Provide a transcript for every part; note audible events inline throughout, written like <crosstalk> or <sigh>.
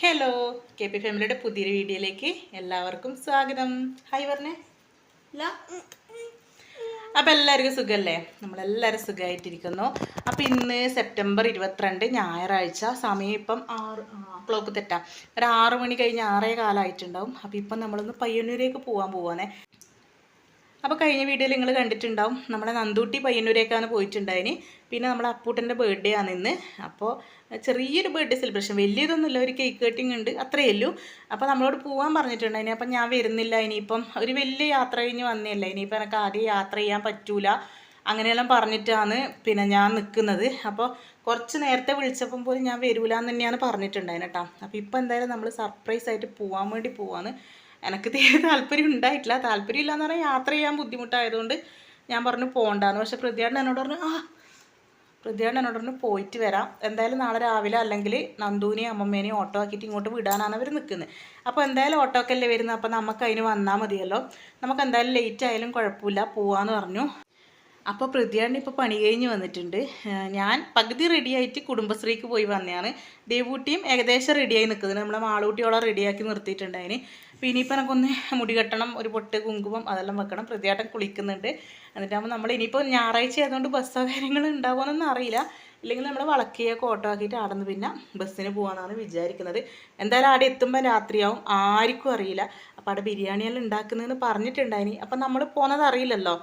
Hello K P ഫാമിലിയുടെ പുതിയൊരു വീഡിയോയിലേക്ക് എല്ലാവർക്കും സ്വാഗതം. ഹായ് പറഞ്ഞേ അപ്പം എല്ലാവർക്കും സുഖമല്ലേ നമ്മളെല്ലാവരും സുഖമായിട്ടിരിക്കുന്നു അപ്പം ഇന്ന് സെപ്റ്റംബർ ഇരുപത്തിരണ്ട് ഞായറാഴ്ച. സമയം ഇപ്പം ആറ് ക്ലോക്ക് തെറ്റാം. ഒരു ആറ് മണി കഴിഞ്ഞ് ആറേ കാലമായിട്ടുണ്ടാവും അപ്പം ഇപ്പം നമ്മളൊന്ന് പയ്യന്നൂരേക്ക് പോകാൻ പോവാണേ. അപ്പോൾ കഴിഞ്ഞ വീഡിയോയിൽ നിങ്ങൾ കണ്ടിട്ടുണ്ടാവും. നമ്മുടെ നന്ദൂട്ടി പയ്യന്നൂരേക്കാണ് പോയിട്ടുണ്ടായിന്. പിന്നെ നമ്മുടെ അപ്പൂട്ടന്റെ ബർത്ത്ഡേ ആണ് ഇന്ന്. അപ്പോൾ ചെറിയൊരു ബർത്ത്ഡേ സെലിബ്രേഷൻ വലിയതൊന്നുമില്ല. ഒരു കേക്ക് കട്ടിങ് ഉണ്ട്. അത്രയേ ഉള്ളൂ. അപ്പോൾ നമ്മളോട് പോകാൻ പറഞ്ഞിട്ടുണ്ടായിന്. അപ്പം ഞാൻ വരുന്നില്ല. ഇനിയിപ്പം ഒരു വലിയ യാത്ര കഴിഞ്ഞ് വന്നില്ല ഇനിയിപ്പോൾ എനിക്ക് ആദ്യം യാത്ര ചെയ്യാൻ പറ്റൂല. അങ്ങനെയെല്ലാം പറഞ്ഞിട്ടാണ് പിന്നെ ഞാൻ നിൽക്കുന്നത്. അപ്പോൾ കുറച്ച് നേരത്തെ വിളിച്ചപ്പം പോലും ഞാൻ വരൂല എന്ന് തന്നെയാണ് പറഞ്ഞിട്ടുണ്ടായിരുന്നു കേട്ടോ. അപ്പോൾ ഇപ്പോൾ എന്തായാലും നമ്മൾ സർപ്രൈസ് ആയിട്ട് പോകാൻ വേണ്ടി പോവാണ്. എനിക്ക് തീരെ <laughs> താല്പര്യം ഉണ്ടായിട്ടില്ല. താല്പര്യം ഇല്ലയെന്ന് പറഞ്ഞാൽ യാത്ര ചെയ്യാൻ ബുദ്ധിമുട്ടായതുകൊണ്ട് ഞാൻ പറഞ്ഞു പോകണ്ടാന്ന് പക്ഷെ പ്രതിയാണ്ട് എന്നോട് പറഞ്ഞു ആ പ്രതിയാണ്ട് എന്നോട് പറഞ്ഞു പോയിട്ട് വരാം. എന്തായാലും നാളെ രാവിലെ അല്ലെങ്കിൽ നന്ദൂനെയും അമ്മമ്മേനെയും ഓട്ടോ ആക്കിയിട്ട് ഇങ്ങോട്ട് വിടാനാണ് അവർ നിൽക്കുന്നത് അപ്പോൾ എന്തായാലും ഓട്ടോ ഒക്കെ അല്ലേ വരുന്നത് അപ്പോൾ നമുക്ക് അതിന് വന്നാൽ മതിയല്ലോ. നമുക്ക് എന്തായാലും ലേറ്റ് ആയാലും കുഴപ്പമില്ല. പോവാന്ന് പറഞ്ഞു. അപ്പോൾ പ്രതിയാണ്ട് ഇപ്പോൾ പണി കഴിഞ്ഞ് വന്നിട്ടുണ്ട്. ഞാൻ പകുതി റെഡിയായിട്ട് കുടുംബശ്രീക്ക് പോയി വന്നതാണ് ദേവൂട്ടിയും ഏകദേശം റെഡിയായി നിൽക്കുന്നത് നമ്മളെ മാളൂട്ടിയോളം റെഡിയാക്കി നിർത്തിയിട്ടുണ്ടായിന് അപ്പോൾ ഇനിയിപ്പോൾ നമുക്കൊന്ന് മുടി കെട്ടണം ഒരു പൊട്ട് കുങ്കുമം അതെല്ലാം വെക്കണം. പ്രതിയാട്ടം കുളിക്കുന്നുണ്ട്. എന്നിട്ടാകുമ്പോൾ നമ്മൾ ഇനിയിപ്പോൾ ഞായറാഴ്ച ആയതുകൊണ്ട് ബസ്സോ സൗകര്യങ്ങൾ ഉണ്ടാവുമെന്നൊന്നും അറിയില്ല. ഇല്ലെങ്കിൽ നമ്മൾ വളക്കിയൊക്കെ ഓട്ടോ ആക്കിയിട്ട് അവിടെ നിന്ന് പിന്നെ ബസ്സിന് പോകാമെന്നാണ് വിചാരിക്കുന്നത്. എന്തായാലും അവിടെ എത്തുമ്പോൾ രാത്രിയാവും. ആർക്കും അറിയില്ല. അപ്പോൾ അവിടെ ബിരിയാണിയെല്ലാം ഉണ്ടാക്കുന്നതെന്ന് പറഞ്ഞിട്ടുണ്ടായിനി. അപ്പം നമ്മൾ പോകുന്നത് അറിയില്ലല്ലോ.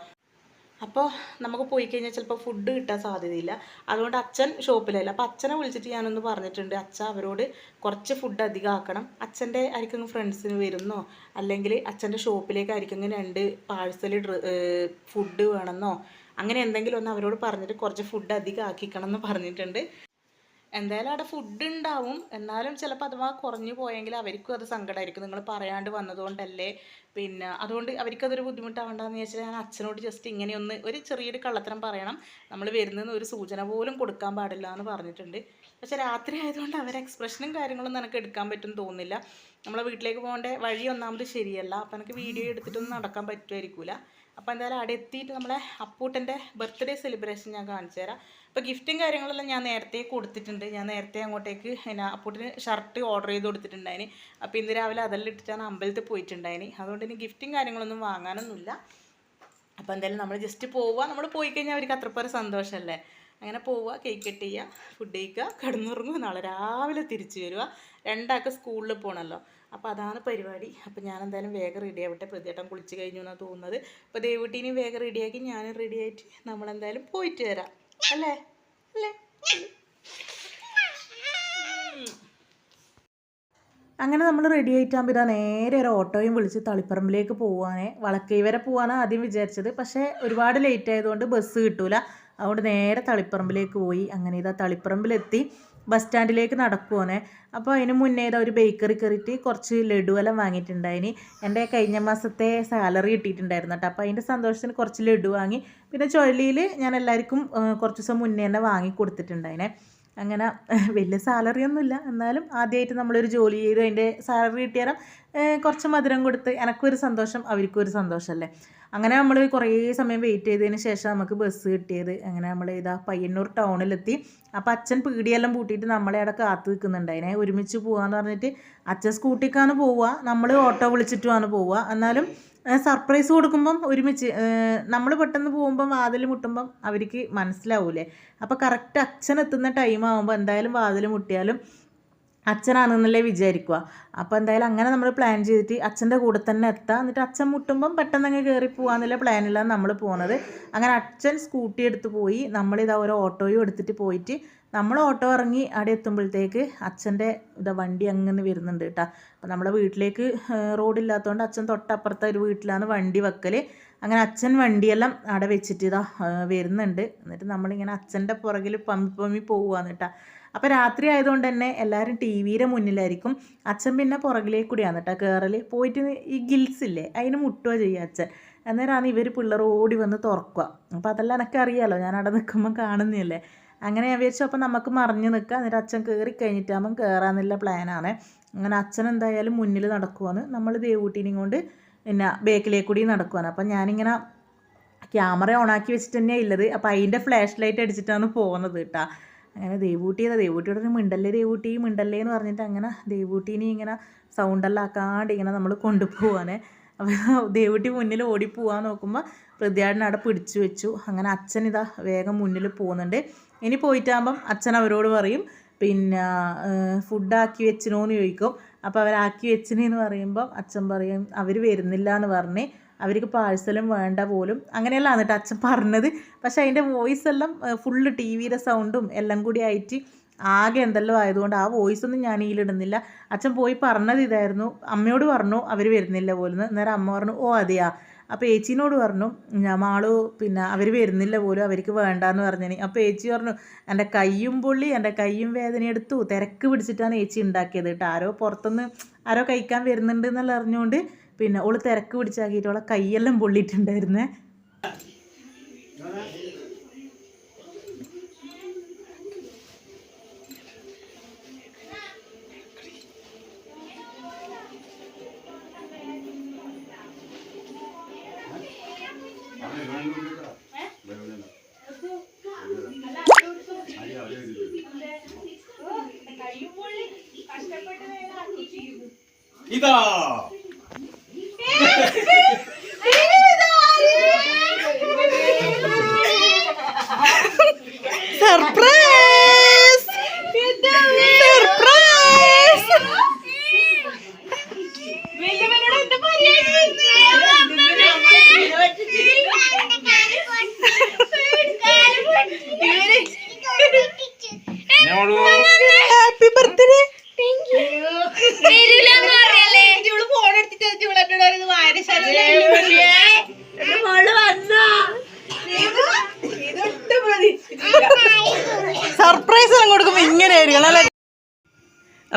അപ്പോൾ നമുക്ക് പോയി കഴിഞ്ഞാൽ ചിലപ്പോൾ ഫുഡ് കിട്ടാൻ സാധ്യതയില്ല. അതുകൊണ്ട് അച്ഛൻ ഷോപ്പിലല്ല അപ്പോൾ അച്ഛനെ വിളിച്ചിട്ട് ഞാനൊന്ന് പറഞ്ഞിട്ടുണ്ട്. അച്ഛ അവരോട് കുറച്ച് ഫുഡ് അധികം ആക്കണം അച്ഛന്റെ ആയിരിക്കും ഫ്രണ്ട്സിന് വരുന്നോ? അല്ലെങ്കിൽ അച്ഛന്റെ ഷോപ്പിലേക്ക് ആയിരിക്കും രണ്ട് പാഴ്സൽ ഫുഡ് വേണമെന്നോ അങ്ങനെ എന്തെങ്കിലും ഒന്ന് അവരോട് പറഞ്ഞിട്ട് കുറച്ച് ഫുഡ് അധികം ആക്കിക്കണം എന്ന് പറഞ്ഞിട്ടുണ്ട്. എന്തായാലും അവിടെ ഫുഡ് ഉണ്ടാവും. എന്നാലും ചിലപ്പോൾ അഥവാ കുറഞ്ഞു പോയെങ്കിൽ അവർക്കും അത് സങ്കടമായിരിക്കും നിങ്ങൾ പറയാണ്ട് വന്നതുകൊണ്ടല്ലേ? പിന്നെ അതുകൊണ്ട് അവർക്കതൊരു ബുദ്ധിമുട്ടാവേണ്ടതെന്ന് വെച്ചാൽ ഞാൻ അച്ഛനോട് ജസ്റ്റ് ഇങ്ങനെയൊന്ന് ഒരു ചെറിയൊരു കള്ളത്തരം പറയണം. നമ്മൾ വരുന്നതെന്ന് ഒരു സൂചന പോലും കൊടുക്കാൻ പാടില്ല എന്ന് പറഞ്ഞിട്ടുണ്ട്. പക്ഷെ രാത്രി ആയതുകൊണ്ട് അവരെ എക്സ്പ്രഷനും കാര്യങ്ങളൊന്നും എനിക്ക് എടുക്കാൻ പറ്റും തോന്നുന്നില്ല. നമ്മളെ വീട്ടിലേക്ക് പോകേണ്ട വഴി ഒന്നാമത് ശരിയല്ല. അപ്പം എനിക്ക് വീഡിയോ എടുത്തിട്ടൊന്നും നടക്കാൻ പറ്റുമായിരിക്കില്ല അപ്പോൾ എന്തായാലും അവിടെ എത്തിയിട്ട് നമ്മളെ അപ്പൂട്ടന്റെ ബർത്ത്ഡേ സെലിബ്രേഷൻ ഞാൻ കാണിച്ചു തരാം. അപ്പോൾ ഗിഫ്റ്റും കാര്യങ്ങളെല്ലാം ഞാൻ നേരത്തെ കൊടുത്തിട്ടുണ്ട്. ഞാൻ നേരത്തെ അങ്ങോട്ടേക്ക് പിന്നെ അപ്പൂട്ടിന് ഷർട്ട് ഓർഡർ ചെയ്ത് കൊടുത്തിട്ടുണ്ടായിന്. അപ്പോൾ ഇന്ന് രാവിലെ അതെല്ലാം ഇട്ടിട്ടാണ് അമ്പലത്തിൽ പോയിട്ടുണ്ടായിന്. അതുകൊണ്ട് ഇനി ഗിഫ്റ്റും കാര്യങ്ങളൊന്നും വാങ്ങാനൊന്നുമില്ല. അപ്പോൾ എന്തായാലും നമ്മൾ ജസ്റ്റ് പോവുക നമ്മൾ പോയി കഴിഞ്ഞാൽ അവർക്ക് അത്രപ്പേരെ സന്തോഷമല്ലേ അങ്ങനെ പോവുക കേക്ക് കട്ട് ചെയ്യുക ഫുഡ് കഴിക്കുക കിടന്നുറങ്ങുക നാളെ രാവിലെ തിരിച്ചു വരിക. രണ്ടാൾക്ക് സ്കൂളിൽ പോകണമല്ലോ അപ്പോൾ അതാണ് പരിപാടി. അപ്പോൾ ഞാൻ എന്തായാലും വേഗം റെഡി ആവട്ടെ. പ്രതിയേട്ടൻ കുളിച്ച് കഴിഞ്ഞു എന്നാണ് തോന്നുന്നത്. അപ്പോൾ ദേവുട്ടീനെയും വേഗം റെഡിയാക്കി ഞാനും റെഡി ആയിട്ട് നമ്മളെന്തായാലും പോയിട്ട് വരാം. അല്ലേ? അല്ലേ? അങ്ങനെ നമ്മൾ റെഡി ആയിട്ടാകുമ്പോൾ ഇതാ നേരെ ഒരു ഓട്ടോയും വിളിച്ച് തളിപ്പറമ്പിലേക്ക് പോവാനേ. വളക്കൈ വരെ ആദ്യം വിചാരിച്ചത്. പക്ഷേ ഒരുപാട് ലേറ്റ് ആയതുകൊണ്ട് ബസ് കിട്ടൂല. അതുകൊണ്ട് നേരെ തളിപ്പറമ്പിലേക്ക് പോയി. അങ്ങനെ ഇതാ തളിപ്പറമ്പിലെത്തി. ബസ് സ്റ്റാൻഡിലേക്ക് നടക്കുവാണേ അപ്പോൾ അതിന് മുന്നേ ഇതാ ഒരു ബേക്കറി കയറിയിട്ട് കുറച്ച് ലഡുവെല്ലാം വാങ്ങിയിട്ടുണ്ടായിന്. എന്റെ കഴിഞ്ഞ മാസത്തെ സാലറി കിട്ടിയിട്ടുണ്ടായിരുന്നു കേട്ടോ. അപ്പോൾ അതിന്റെ സന്തോഷത്തിന് കുറച്ച് ലഡു വാങ്ങി. പിന്നെ ചുഴലിയിൽ ഞാൻ എല്ലാവർക്കും കുറച്ച് ദിവസം മുന്നേ തന്നെ വാങ്ങി കൊടുത്തിട്ടുണ്ടായിനെ അങ്ങനെ വലിയ സാലറി ഒന്നുമില്ല എന്നാലും ആദ്യമായിട്ട് നമ്മളൊരു ജോലി ചെയ്ത് അതിന്റെ സാലറി കിട്ടിയാലും കുറച്ച് മധുരം കൊടുത്ത് എനക്കൊരു സന്തോഷം അവർക്കും ഒരു സന്തോഷമല്ലേ? അങ്ങനെ നമ്മൾ കുറേ സമയം വെയിറ്റ് ചെയ്തതിന് ശേഷം നമുക്ക് ബസ് കിട്ടിയത്. അങ്ങനെ നമ്മൾ ഇതാ പയ്യന്നൂർ ടൗണിലെത്തി അപ്പോൾ അച്ഛൻ പീടിയെല്ലാം പൂട്ടിയിട്ട് നമ്മളെ അവിടെ കാത്തു നിൽക്കുന്നുണ്ട്. അതിനെ ഒരുമിച്ച് പോകാന്ന് പറഞ്ഞിട്ട് അച്ഛൻ സ്കൂട്ടിക്കാണ് പോവുക നമ്മൾ ഓട്ടോ വിളിച്ചിട്ടുമാണ് പോവുക. എന്നാലും സർപ്രൈസ് കൊടുക്കുമ്പം ഒരുമിച്ച് നമ്മൾ പെട്ടെന്ന് പോകുമ്പം വാതിൽ മുട്ടുമ്പം അവർക്ക് മനസ്സിലാവൂലേ. അപ്പോൾ കറക്റ്റ് അച്ഛൻ എത്തുന്ന ടൈം ആകുമ്പോൾ എന്തായാലും വാതിൽ മുട്ടിയാലും അച്ഛനാണെന്നല്ലേ വിചാരിക്കുക അപ്പോൾ എന്തായാലും അങ്ങനെ നമ്മൾ പ്ലാൻ ചെയ്തിട്ട് അച്ഛന്റെ കൂടെ തന്നെ എത്താം. എന്നിട്ട് അച്ഛൻ മുട്ടുമ്പം പെട്ടെന്ന് അങ്ങ് കയറി പോകാമെന്നുള്ള പ്ലാനിലാണ് നമ്മൾ പോകുന്നത് അങ്ങനെ അച്ഛൻ സ്കൂട്ടി എടുത്ത് പോയി. നമ്മളിതാ ഓരോ ഓട്ടോയും എടുത്തിട്ട് പോയിട്ട് നമ്മൾ ഓട്ടോ ഇറങ്ങി അവിടെ എത്തുമ്പോഴത്തേക്ക് അച്ഛന്റെ ഇതാ വണ്ടി അങ്ങനെ വരുന്നുണ്ട് കേട്ടോ. അപ്പോൾ നമ്മുടെ വീട്ടിലേക്ക് റോഡില്ലാത്തതുകൊണ്ട് അച്ഛൻ തൊട്ടപ്പുറത്തെ ഒരു വീട്ടിലാണ് വണ്ടി വെക്കൽ അങ്ങനെ അച്ഛൻ വണ്ടിയെല്ലാം അവിടെ വെച്ചിട്ട് ഇതാ വരുന്നുണ്ട്. എന്നിട്ട് നമ്മളിങ്ങനെ അച്ഛന്റെ പുറകിൽ പമ്മി പമ്മി പോവുകയാണ് കേട്ടോ. അപ്പോൾ രാത്രി ആയതുകൊണ്ട് തന്നെ എല്ലാവരും ടി വിയുടെ മുന്നിലായിരിക്കും. അച്ഛൻ പിന്നെ പുറകിലേക്ക് കൂടിയാണ് കേട്ടോ കയറൽ പോയിട്ട് ഈ ഗിൽസ് ഇല്ലേ അതിന് മുട്ടുക ചെയ്യുക അച്ഛൻ. അന്നേരമാണ് ഇവർ പിള്ളേർ ഓടി വന്ന് തുറക്കുക. അപ്പോൾ അതെല്ലാം എനിക്ക് അറിയാലോ ഞാൻ അവിടെ നിൽക്കുമ്പോൾ കാണുന്നില്ലേ? അങ്ങനെ ഞാൻ വിചാരിച്ചു അപ്പോൾ നമുക്ക് മറിഞ്ഞ് നിൽക്കുക എന്നിട്ട് അച്ഛൻ കയറി കഴിഞ്ഞിട്ടാകുമ്പം കയറാന്നുള്ള പ്ലാനാണ് അങ്ങനെ അച്ഛൻ എന്തായാലും മുന്നിൽ നടക്കുവാന്ന് നമ്മൾ ദേവൂട്ടീനെയും കൊണ്ട് പിന്നെ ബേക്കിലേക്ക് കൂടി നടക്കുവാണ്. അപ്പം ഞാനിങ്ങനെ ക്യാമറ ഓണാക്കി വെച്ചിട്ട് തന്നെയാണ് ഉള്ളത് അപ്പോൾ അതിന്റെ ഫ്ലാഷ് ലൈറ്റ് അടിച്ചിട്ടാണ് പോകുന്നത് കേട്ടോ. അങ്ങനെ ദേവൂട്ടി ഏതാ ദേവൂട്ടിയോട് ഒരു മിണ്ടല്ലേ ദേവൂട്ടി? മിണ്ടല്ലേ എന്ന് പറഞ്ഞിട്ട് അങ്ങനെ ദേവൂട്ടീനെ ഇങ്ങനെ സൗണ്ടെല്ലാം ആക്കാണ്ട് ഇങ്ങനെ നമ്മൾ കൊണ്ടുപോവാനേ അപ്പോൾ ദേവൂട്ടി മുന്നിൽ ഓടിപ്പോവാൻ നോക്കുമ്പോൾ പ്രതിയാടിനെ അവിടെ പിടിച്ചു വെച്ചു. അങ്ങനെ അച്ഛൻ ഇതാ വേഗം മുന്നിൽ പോകുന്നുണ്ട്. ഇനി പോയിട്ടാകുമ്പം അച്ഛൻ അവരോട് പറയും പിന്നെ ഫുഡാക്കി വെച്ചിനോ എന്ന് ചോദിക്കും. അപ്പോൾ അവരാക്കി വെച്ചിനെന്ന് പറയുമ്പം അച്ഛൻ പറയും അവർ വരുന്നില്ല എന്ന് പറഞ്ഞ് അവർക്ക് പാഴ്സലും വേണ്ട പോലും. അങ്ങനെയല്ല എന്നിട്ട് അച്ഛൻ പറഞ്ഞത്. പക്ഷെ അതിന്റെ വോയിസ് എല്ലാം ഫുള്ള് ടി വിയുടെ സൗണ്ടും എല്ലാം കൂടി ആയിട്ട് ആകെ എന്തെല്ലോ ആയതുകൊണ്ട് ആ വോയിസ് ഒന്നും ഞാൻ ഇതിലിടുന്നില്ല അച്ഛൻ പോയി പറഞ്ഞത് ഇതായിരുന്നു. അമ്മയോട് പറഞ്ഞു അവർ വരുന്നില്ല പോലും നേരെ അമ്മ പറഞ്ഞു ഓ അതെയാ. അപ്പോൾ ഏച്ചീനോട് പറഞ്ഞു മാളു പിന്നെ അവർ വരുന്നില്ല പോലും അവർക്ക് വേണ്ടാന്ന് പറഞ്ഞു അപ്പോൾ ഏച്ചി പറഞ്ഞു എന്റെ കയ്യും പൊള്ളി എന്റെ കയ്യും വേദന എടുത്തു തിരക്ക് പിടിച്ചിട്ടാണ് ഏച്ചി ഉണ്ടാക്കിയത് കേട്ടോ. ആരോ പുറത്തുനിന്ന് ആരോ കഴിക്കാൻ വരുന്നുണ്ട് എന്നുള്ള അറിഞ്ഞുകൊണ്ട് പിന്നെ ഓൾ തിരക്ക് പിടിച്ചാക്കിയിട്ട് ഓളെ കൈയെല്ലാം പൊള്ളിയിട്ടുണ്ടായിരുന്നേ. ഇതാ.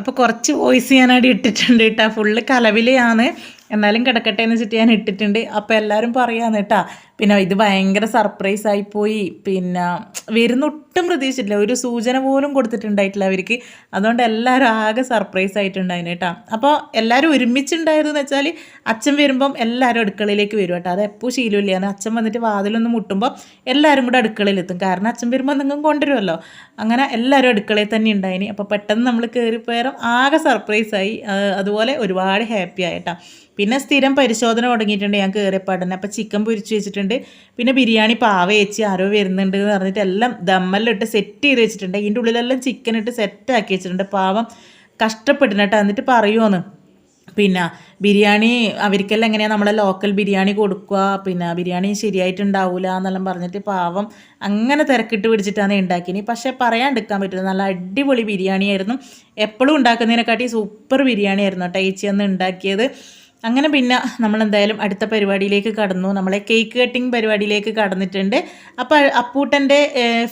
അപ്പോൾ കുറച്ച് വോയിസ് ഞാനവിടെ ഇട്ടിട്ടുണ്ട് കേട്ടോ. ഫുള്ള് കലവിലെയാണ്. എന്നാലും കിടക്കട്ടെ എന്ന് വെച്ചിട്ട് ഞാൻ ഇട്ടിട്ടുണ്ട്. അപ്പോൾ എല്ലാവരും പറയാന്ന് കേട്ടാ. പിന്നെ ഇത് ഭയങ്കര സർപ്രൈസ് ആയിപ്പോയി പിന്നെ വരുന്നൊട്ടും പ്രതീക്ഷിച്ചില്ല ഒരു സൂചന പോലും കൊടുത്തിട്ടുണ്ടായിട്ടില്ല അവർക്ക്. അതുകൊണ്ട് എല്ലാവരും ആകെ സർപ്രൈസ് ആയിട്ടുണ്ടായിരുന്നു കേട്ടോ. അപ്പോൾ എല്ലാവരും ഒരുമിച്ചുണ്ടായതെന്ന് വെച്ചാൽ അച്ഛൻ വരുമ്പം എല്ലാവരും അടുക്കളയിലേക്ക് വരും കേട്ടോ. അത് എപ്പോൾ ശീലമില്ല. അച്ഛൻ വന്നിട്ട് വാതിലൊന്ന് മുട്ടുമ്പോൾ എല്ലാവരും കൂടെ അടുക്കളയിലെത്തും. കാരണം അച്ഛൻ വരുമ്പോൾ നിങ്ങൾ കൊണ്ടുവരുമല്ലോ. അങ്ങനെ എല്ലാവരും അടുക്കളയിൽ തന്നെ ഉണ്ടായിനി. അപ്പോൾ പെട്ടെന്ന് നമ്മൾ കയറിപ്പോയാലും ആകെ സർപ്രൈസ് ആയി. അതുപോലെ ഒരുപാട് ഹാപ്പി ആയിട്ടാ പിന്നെ സ്ഥിരം പരിശോധന തുടങ്ങിയിട്ടുണ്ട്. ഞാൻ കയറിയപ്പോൾ തന്നെ അപ്പോൾ ചിക്കൻ പൊരിച്ച് വെച്ചിട്ടുണ്ട്. പിന്നെ ബിരിയാണി പാവ വെച്ച് ആരോ വരുന്നുണ്ട് എന്ന് പറഞ്ഞിട്ട് എല്ലാം ദമ്മലിട്ട് സെറ്റ് ചെയ്ത് വെച്ചിട്ടുണ്ട്. ഇതിന്റെ ഉള്ളിലെല്ലാം ചിക്കൻ ഇട്ട് സെറ്റ് ആക്കി വെച്ചിട്ടുണ്ട്. പാവം കഷ്ടപ്പെട്ടിട്ട് എന്നിട്ട് പറയുമോന്ന് പിന്നെ ബിരിയാണി അവർക്കെല്ലാം എങ്ങനെയാണ് നമ്മളെ ലോക്കൽ ബിരിയാണി കൊടുക്കുക? പിന്നെ ബിരിയാണി ശരിയായിട്ടുണ്ടാവില്ല എന്നെല്ലാം പറഞ്ഞിട്ട് പാവം അങ്ങനെ തിരക്കിട്ട് പിടിച്ചിട്ടാണ് ഉണ്ടാക്കിയത് പക്ഷേ പറയാണ്ടിരിക്കാൻ പറ്റില്ല. നല്ല അടിപൊളി ബിരിയാണിയായിരുന്നു. എപ്പോഴും ഉണ്ടാക്കുന്നതിനെക്കാട്ടി സൂപ്പർ ബിരിയാണി ആയിരുന്നു കേട്ടോ ഏച്ചി അന്ന് ഉണ്ടാക്കിയത് അങ്ങനെ പിന്നെ നമ്മൾ എന്തായാലും അടുത്ത പരിപാടിയിലേക്ക് കടന്നു. നമ്മളെ കേക്ക് കട്ടിങ് പരിപാടിയിലേക്ക് കടന്നിട്ടുണ്ട്. അപ്പോൾ അപ്പൂട്ടന്റെ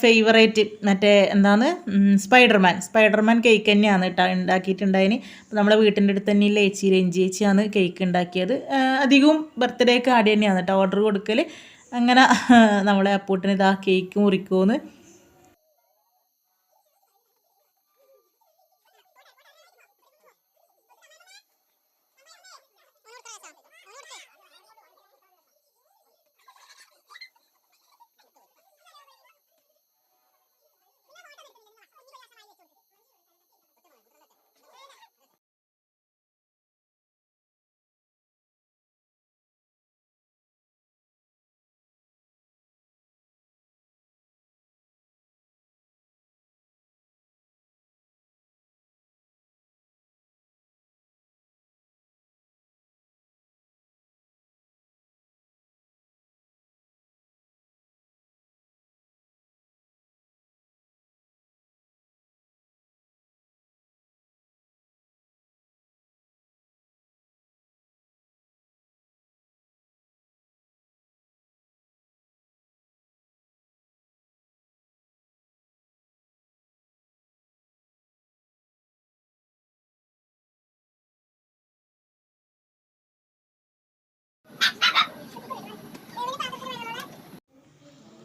ഫേവറേറ്റ് മറ്റേ എന്താണ്? സ്പൈഡർമാൻ. സ്പൈഡർമാൻ കേക്ക് തന്നെയാണ് കേട്ടോ ഉണ്ടാക്കിയിട്ടുണ്ടായിന്. അപ്പോൾ നമ്മളെ വീട്ടിന്റെ അടുത്ത് തന്നെ ലേച്ചി രഞ്ജി ചേച്ചിയാണ് കേക്ക് ഉണ്ടാക്കിയത്. അധികവും ബർത്ത്ഡേക്ക് ആടി തന്നെയാണ് കേട്ടോ ഓർഡർ കൊടുക്കൽ അങ്ങനെ നമ്മളെ അപ്പൂട്ടന് ഇതാ കേക്ക് മുറിക്കുമെന്ന്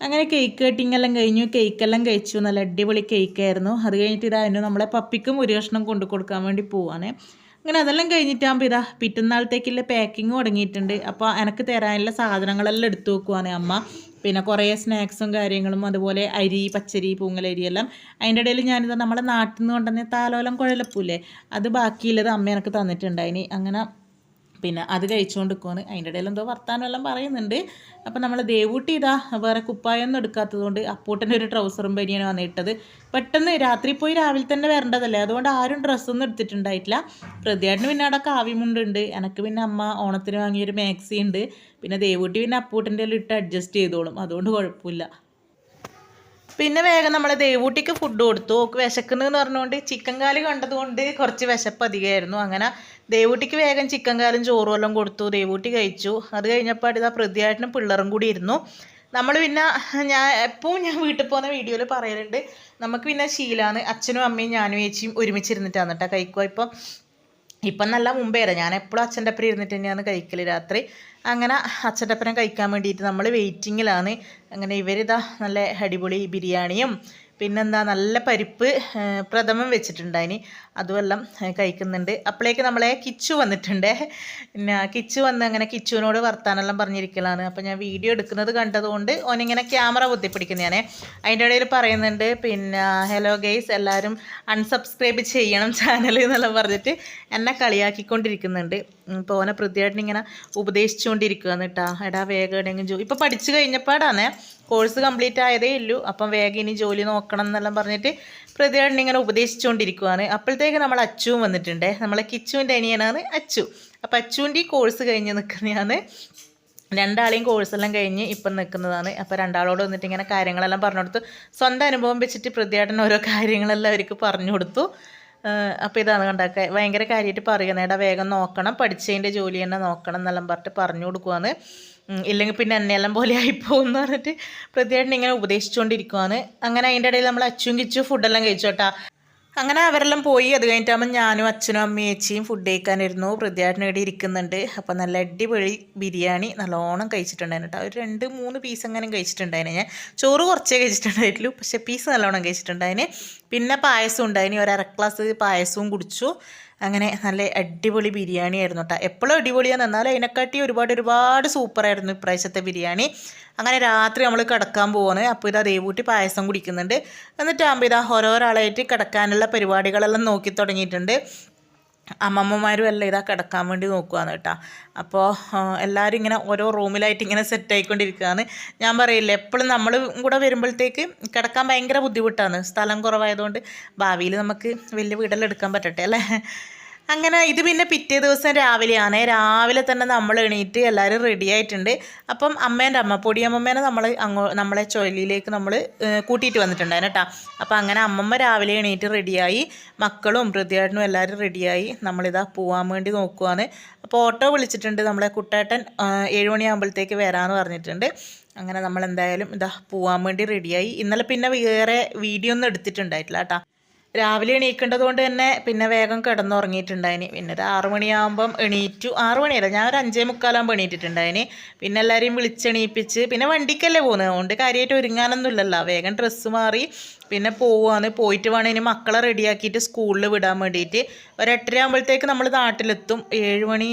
അങ്ങനെ കേക്ക് കട്ടിങ് എല്ലാം കഴിഞ്ഞു കേക്ക് എല്ലാം കഴിച്ചു. നല്ല അടിപൊളി കേക്കായിരുന്നു അത് കഴിഞ്ഞിട്ട് ഇതായിരുന്നു നമ്മളെ പപ്പിക്കും ഒരു കഷ്ണം കൊണ്ടു കൊടുക്കാൻ വേണ്ടി പോവാണ്. അങ്ങനെ അതെല്ലാം കഴിഞ്ഞിട്ടാകുമ്പോൾ ഇതാ പിറ്റുന്നാളത്തേക്കുള്ള പാക്കിങ് തുടങ്ങിയിട്ടുണ്ട്. അപ്പോൾ എനിക്ക് തരാനുള്ള സാധനങ്ങളെല്ലാം എടുത്തു വെക്കുവാണ് അമ്മ. പിന്നെ കുറേ സ്നാക്സും കാര്യങ്ങളും അതുപോലെ അരി പച്ചരി പൂങ്ങലരി എല്ലാം. അതിന്റെ ഇടയിൽ ഞാനിത് നമ്മുടെ നാട്ടിൽ നിന്ന് കൊണ്ടുവന്ന താലോലം കുഴലപ്പൂല്ലേ? അത് ബാക്കിയുള്ളത് അമ്മ എനിക്ക് തന്നിട്ടുണ്ടായിനി. അങ്ങനെ പിന്നെ അത് കഴിച്ചുകൊണ്ട് നിൽക്കുവാണ് അതിന്റെ ഇടയിൽ എന്തോ വർത്താനം എല്ലാം പറയുന്നുണ്ട്. അപ്പം നമ്മൾ ദേവൂട്ടി ഇതാ വേറെ കുപ്പായൊന്നും എടുക്കാത്തതുകൊണ്ട് അപ്പൂട്ടന്റെ ഒരു ട്രൗസറും ബനിയാണ് വന്നിട്ടത് പെട്ടെന്ന് രാത്രി പോയി രാവിലെ തന്നെ വരേണ്ടതല്ലേ? അതുകൊണ്ട് ആരും ഡ്രസ്സൊന്നും എടുത്തിട്ടുണ്ടായിട്ടില്ല. പ്രതിയാട്ടിന് പിന്നെ അവിടെ കാവിമുണ്ടുണ്ട് എനിക്ക് പിന്നെ അമ്മ ഓണത്തിന് വാങ്ങിയൊരു മാക്സി ഉണ്ട്. പിന്നെ ദേവൂട്ടി പിന്നെ അപ്പൂട്ടന്റെ ഇട്ട് അഡ്ജസ്റ്റ് ചെയ്തോളും. അതുകൊണ്ട് കുഴപ്പമില്ല. പിന്നെ വേഗം നമ്മളെ ദേവൂട്ടിക്ക് ഫുഡ് കൊടുത്തു. ഓക്ക് വിശക്കുന്നെന്ന് പറഞ്ഞുകൊണ്ട് ചിക്കൻ കാൽ കണ്ടതുകൊണ്ട് കുറച്ച് വിശപ്പ് അധികമായിരുന്നു. അങ്ങനെ ദേവൂട്ടിക്ക് വേഗം ചിക്കൻ കാലും ചോറും എല്ലാം കൊടുത്തു. ദേവൂട്ടി കഴിച്ചു. അത് കഴിഞ്ഞപ്പോൾ ഇതാ പ്രതിയായിട്ടും പിള്ളേരും കൂടി ഇരുന്നു. നമ്മൾ പിന്നെ ഞാൻ എപ്പോഴും ഞാൻ വീട്ടിൽ പോകുന്ന വീഡിയോയിൽ പറയലുണ്ട്. നമുക്ക് പിന്നെ ശീലമാണ് അച്ഛനും അമ്മയും ഞാനും ചേച്ചിയും ഒരുമിച്ചിരുന്നിട്ടാണ് കേട്ടോ കഴിക്കുക. ഇപ്പം ഇപ്പം നല്ല മുമ്പേ വരാം ഞാൻ എപ്പോഴും അച്ഛന്റെ ഒപ്പം ഇരുന്നിട്ട് തന്നെയാണ് കഴിക്കൽ രാത്രി അങ്ങനെ അച്ഛന്റെ ഒപ്പം കഴിക്കാൻ വേണ്ടിയിട്ട് നമ്മൾ വെയിറ്റിങ്ങിലാണ് അങ്ങനെ ഇവരിതാ നല്ല അടിപൊളി ബിരിയാണിയും പിന്നെന്താ നല്ല പരിപ്പ് പ്രഥമം വെച്ചിട്ടുണ്ട് അതിന് അതുമെല്ലാം കഴിക്കുന്നുണ്ട്. അപ്പോഴേക്ക് നമ്മളെ കിച്ചു വന്നിട്ടുണ്ട്. പിന്നെ കിച്ചു വന്ന് അങ്ങനെ കിച്ചുവിനോട് വർത്താനെല്ലാം പറഞ്ഞിരിക്കലാണ്. അപ്പോൾ ഞാൻ വീഡിയോ എടുക്കുന്നത് കണ്ടതുകൊണ്ട് ഓനിങ്ങനെ ക്യാമറ കുത്തിപ്പിടിക്കുന്നതാണേ അതിന്റെ ഇടയിൽ പറയുന്നുണ്ട് പിന്നെ ഹലോ ഗെയ്സ് എല്ലാവരും അൺസബ്സ്ക്രൈബ് ചെയ്യണം ചാനൽ എന്നെല്ലാം പറഞ്ഞിട്ട് എന്നെ കളിയാക്കിക്കൊണ്ടിരിക്കുന്നുണ്ട്. ഇപ്പോൾ ഓനെ പ്രതിയായിട്ടിങ്ങനെ ഇങ്ങനെ ഉപദേശിച്ചുകൊണ്ടിരിക്കുകയാണ് കേട്ടോ. എടാ വേഗം എവിടെയെങ്കിലും ഇപ്പോൾ പഠിച്ചു കഴിഞ്ഞപ്പാടാണ് കോഴ്സ് കംപ്ലീറ്റ് ആയതേ ഉള്ളൂ. അപ്പം വേഗം ഇനി ജോലി നോക്കണം എന്നെല്ലാം പറഞ്ഞിട്ട് പ്രതിയായിട്ട് ഇങ്ങനെ ഉപദേശിച്ചുകൊണ്ടിരിക്കുവാണ് അപ്പോഴത്തേക്ക് നമ്മൾ അച്ചുവും വന്നിട്ടുണ്ട്. നമ്മളെ കിച്ചുവിന്റെ അനിയനാണ് അച്ചു. അപ്പം അച്ചുവിന്റെ കോഴ്സ് കഴിഞ്ഞ് നിൽക്കുന്നതാണ്. രണ്ടാളെയും കോഴ്സെല്ലാം കഴിഞ്ഞ് ഇപ്പം നിൽക്കുന്നതാണ്. അപ്പോൾ രണ്ടാളോട് വന്നിട്ട് ഇങ്ങനെ കാര്യങ്ങളെല്ലാം പറഞ്ഞു കൊടുത്തു. സ്വന്തം അനുഭവം വെച്ചിട്ട് പ്രതിയാട്ടൻ ഓരോ കാര്യങ്ങളെല്ലാം അവർക്ക് പറഞ്ഞു കൊടുത്തു. അപ്പോൾ ഇതാണ് കണ്ടാക്കുക ഭയങ്കര കാര്യമായിട്ട് പറയുക നേടാ വേഗം നോക്കണം പഠിച്ചതിന്റെ ജോലി തന്നെ നോക്കണം എന്നെല്ലാം പറഞ്ഞിട്ട് പറഞ്ഞു കൊടുക്കുവാണ്. ഇല്ലെങ്കിൽ പിന്നെ എന്നെല്ലാം പോലെ ആയിപ്പോകും എന്ന് പറഞ്ഞിട്ട് പ്രത്യേകം ഇങ്ങനെ ഉപദേശിച്ചുകൊണ്ടിരിക്കുവാണ്. അങ്ങനെ അതിന്റെ ഇടയിൽ നമ്മൾ അച്ചും കിച്ചും ഫുഡെല്ലാം കഴിച്ചു അങ്ങനെ അവരെല്ലാം പോയി. അത് കഴിഞ്ഞിട്ടാകുമ്പോൾ ഞാനും അച്ഛനും അമ്മയും ചേച്ചിയും ഫുഡ് കഴിക്കാനിരുന്നു. പ്രതിയാട്ടിന് ഇവിടെ ഇരിക്കുന്നുണ്ട്. അപ്പോൾ നല്ല അടിപൊളി ബിരിയാണി നല്ലോണം കഴിച്ചിട്ടുണ്ടായിരുന്നു കേട്ടോ. ഒരു രണ്ട് മൂന്ന് പീസ് അങ്ങനെ കഴിച്ചിട്ടുണ്ടായിരുന്നു ഞാൻ. ചോറ് കുറച്ചേ കഴിച്ചിട്ടുണ്ടായിട്ടുള്ളൂ. പക്ഷേ പീസ് നല്ലോണം കഴിച്ചിട്ടുണ്ടായിന്. പിന്നെ പായസം ഉണ്ടായിന്. ഒരു അര ഗ്ലാസ് പായസവും കുടിച്ചു. അങ്ങനെ നല്ല അടിപൊളി ബിരിയാണി ആയിരുന്നു കേട്ടോ എപ്പോഴും അടിപൊളിയാണ് എന്നാലും അതിനെക്കാട്ടി ഒരുപാട് ഒരുപാട് സൂപ്പറായിരുന്നു ഇപ്രാവശ്യത്തെ ബിരിയാണി. അങ്ങനെ രാത്രി നമ്മൾ കിടക്കാൻ പോകുന്നത് അപ്പോൾ ഇതാ ദേവൂട്ടി പായസം കുടിക്കുന്നുണ്ട്. എന്നിട്ടാകുമ്പോൾ ഇതാ ഓരോരാളായിട്ട് കിടക്കാനുള്ള പരിപാടികളെല്ലാം നോക്കി തുടങ്ങിയിട്ടുണ്ട്. അമ്മമ്മമാരും അല്ല ഇതാ കിടക്കാൻ വേണ്ടി നോക്കുകയാണ് കേട്ടോ. അപ്പോൾ എല്ലാവരും ഇങ്ങനെ ഓരോ റൂമിലായിട്ട് ഇങ്ങനെ സെറ്റ് ആയിക്കൊണ്ടിരിക്കുകയാണ്. ഞാൻ പറയില്ല എപ്പോഴും നമ്മൾ കൂടെ വരുമ്പോഴത്തേക്ക് കിടക്കാൻ ഭയങ്കര ബുദ്ധിമുട്ടാണ്. സ്ഥലം കുറവായതുകൊണ്ട് ഭാവിയിൽ നമുക്ക് വലിയ വീടെല്ലാം എടുക്കാൻ പറ്റട്ടെ അല്ലേ? അങ്ങനെ ഇത് പിന്നെ പിറ്റേ ദിവസം രാവിലെയാണ്. രാവിലെ തന്നെ നമ്മൾ എണീറ്റ് എല്ലാവരും റെഡി ആയിട്ടുണ്ട്. അപ്പം അമ്മേന്റെ അമ്മ പൊടിയമ്മേനെ നമ്മൾ അങ്ങോ നമ്മളെ ചൊല്ലിയിലേക്ക് നമ്മൾ കൂട്ടിയിട്ട് വന്നിട്ടുണ്ടായിരുന്നു കേട്ടോ. അപ്പം അങ്ങനെ അമ്മമ്മ രാവിലെ എണീറ്റ് റെഡിയായി മക്കളും പ്രതിയാട്ടനും എല്ലാവരും റെഡിയായി നമ്മളിതാ പോകാൻ വേണ്ടി നോക്കുവാണ്. അപ്പോൾ ഓട്ടോ വിളിച്ചിട്ടുണ്ട് നമ്മളെ കുട്ടേട്ടൻ ഏഴുമണിയാകുമ്പോഴത്തേക്ക് ഏഴ് മണിയാകുമ്പോഴത്തേക്ക് വരാമെന്ന് പറഞ്ഞിട്ടുണ്ട്. അങ്ങനെ നമ്മൾ എന്തായാലും ഇതാ പോകാൻ വേണ്ടി റെഡിയായി ഇന്നലെ പിന്നെ വേറെ വീഡിയോ ഒന്നും എടുത്തിട്ടുണ്ടായിട്ടില്ല കേട്ടോ. രാവിലെ എണീക്കേണ്ടത് കൊണ്ട് തന്നെ പിന്നെ വേഗം കിടന്നുറങ്ങിയിട്ടുണ്ടായിന്. പിന്നെ ഒരു ആറു മണിയാകുമ്പം എണീറ്റു. ആറു മണിയല്ല ഞാൻ ഒരു അഞ്ചേ മുക്കാലാകുമ്പോൾ എണീറ്റിട്ടുണ്ടായിന്. പിന്നെ എല്ലാവരെയും വിളിച്ചെണീപ്പിച്ച് പിന്നെ വണ്ടിക്കല്ലേ പോകുന്നത് അതുകൊണ്ട് കാര്യമായിട്ട് ഒരുങ്ങാനൊന്നും ഇല്ലല്ലോ വേഗം ഡ്രസ്സ് മാറി പിന്നെ പോവുകയാണ് പോയിട്ട് വേണം ഇനി മക്കളെ റെഡിയാക്കിയിട്ട് സ്കൂളിൽ വിടാൻ വേണ്ടിയിട്ട്. ഒരു എട്ടര ആകുമ്പോഴത്തേക്ക് നമ്മൾ നാട്ടിലെത്തും. ഏഴ് മണി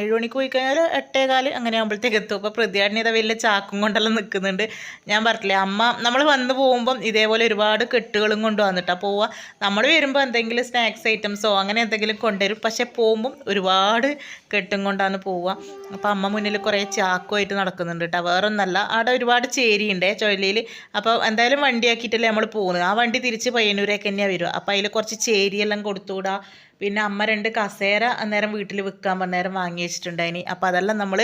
ഏഴ് മണിക്ക് പോയി കഴിഞ്ഞാൽ എട്ടേകാൽ അങ്ങനെ ആകുമ്പോഴത്തേക്ക് എത്തും. അപ്പോൾ പ്രതിയാടിന് ഇതാ വലിയ ചാക്കും കൊണ്ടെല്ലാം നിൽക്കുന്നുണ്ട്. ഞാൻ പറഞ്ഞില്ലേ അമ്മ നമ്മൾ വന്ന് പോകുമ്പം ഇതേപോലെ ഒരുപാട് കെട്ടുകളും കൊണ്ട് വന്നിട്ടാണ് പോവുക. നമ്മൾ വരുമ്പോൾ എന്തെങ്കിലും സ്നാക്സ് ഐറ്റംസോ അങ്ങനെ എന്തെങ്കിലും കൊണ്ടുവരും. പക്ഷേ പോകുമ്പം ഒരുപാട് കെട്ടും കൊണ്ടാണ് പോവുക. അപ്പോൾ അമ്മ മുന്നിൽ കുറേ ചാക്കുമായിട്ട് നടക്കുന്നുണ്ട് കേട്ടോ. വേറൊന്നല്ല. അവിടെ ഒരുപാട് ചേരിയുണ്ടേ ചുഴലിയിൽ. അപ്പോൾ എന്തായാലും വണ്ടിയാക്കിയിട്ടല്ലേ നമ്മൾ പോകുന്നത് ആ വണ്ടി തിരിച്ച് പയ്യന്നൂരേക്ക് തന്നെയാണ് വരിക. അപ്പോൾ അതിൽ കുറച്ച് ചേരിയെല്ലാം കൊടുത്തുകൂടാ പിന്നെ അമ്മ രണ്ട് കസേര അന്നേരം വീട്ടിൽ വിൽക്കാൻ പറഞ്ഞേരം വാങ്ങി വെച്ചിട്ടുണ്ടായിനി. അപ്പോൾ അതെല്ലാം നമ്മൾ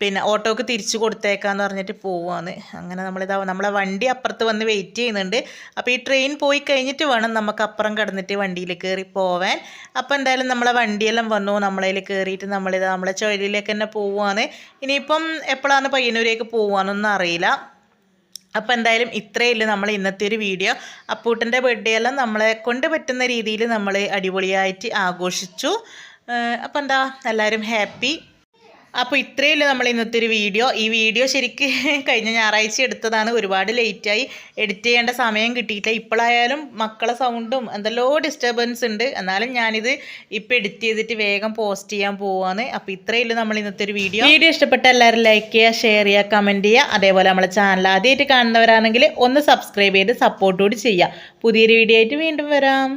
പിന്നെ ഓട്ടോക്ക് തിരിച്ചു കൊടുത്തേക്കാന്ന് പറഞ്ഞിട്ട് പോവാന്ന് അങ്ങനെ നമ്മളിതാ നമ്മളെ വണ്ടി അപ്പുറത്ത് വന്ന് വെയിറ്റ് ചെയ്യുന്നുണ്ട്. അപ്പോൾ ഈ ട്രെയിൻ പോയി കഴിഞ്ഞിട്ട് വേണം നമുക്ക് അപ്പുറം കിടന്നിട്ട് വണ്ടിയിൽ കയറി പോവാൻ. അപ്പോൾ എന്തായാലും നമ്മളെ വണ്ടിയെല്ലാം വന്നു. നമ്മളതിൽ കയറിയിട്ട് നമ്മളിതാ നമ്മളെ ചുഴലിയിലേക്ക് തന്നെ പോവുകയാണ് ഇനിയിപ്പം എപ്പോഴാണ് പയ്യന്നൂരേക്ക് പോവാന്നൊന്നും അറിയില്ല. അപ്പോൾ എന്തായാലും ഇത്രയേ നമ്മൾ ഇന്നത്തെ ഒരു വീഡിയോ. അപ്പൂട്ടന്റെ ബർത്ത്ഡേ എല്ലാം നമ്മളെ കൊണ്ട് പറ്റുന്ന രീതിയിൽ നമ്മൾ അടിപൊളിയായിട്ട് ആഘോഷിച്ചു. അപ്പോൾ എന്താ? എല്ലാവരും ഹാപ്പി അപ്പോൾ ഇത്രയല്ലേ നമ്മൾ ഇന്നത്തെ ഒരു വീഡിയോ. ഈ വീഡിയോ ശരിക്ക് <laughs> കഴിഞ്ഞ ഞായറാഴ്ച എടുത്തതാണ്. ഒരുപാട് ലേറ്റായി എഡിറ്റ് ചെയ്യേണ്ട സമയം കിട്ടിയിട്ടില്ല. ഇപ്പോഴായാലും മക്കളെ സൗണ്ടും എന്തെല്ലോ ഡിസ്റ്റർബൻസ് ഉണ്ട്. എന്നാലും ഞാനിത് ഇപ്പോൾ എഡിറ്റ് ചെയ്തിട്ട് വേഗം പോസ്റ്റ് ചെയ്യാൻ പോവാണ്. അപ്പോൾ ഇത്രയല്ലേ നമ്മൾ ഇന്നത്തെ ഒരു വീഡിയോ. വീഡിയോ ഇഷ്ടപ്പെട്ട എല്ലാവരും ലൈക്ക് ചെയ്യുക ഷെയർ ചെയ്യുക കമന്റ് ചെയ്യുക. അതേപോലെ നമ്മളെ ചാനൽ ആദ്യമായിട്ട് കാണുന്നവരാണെങ്കിൽ ഒന്ന് സബ്സ്ക്രൈബ് ചെയ്ത് സപ്പോർട്ട് കൂടി ചെയ്യുക. പുതിയൊരു വീഡിയോ ആയിട്ട് വീണ്ടും വരാം.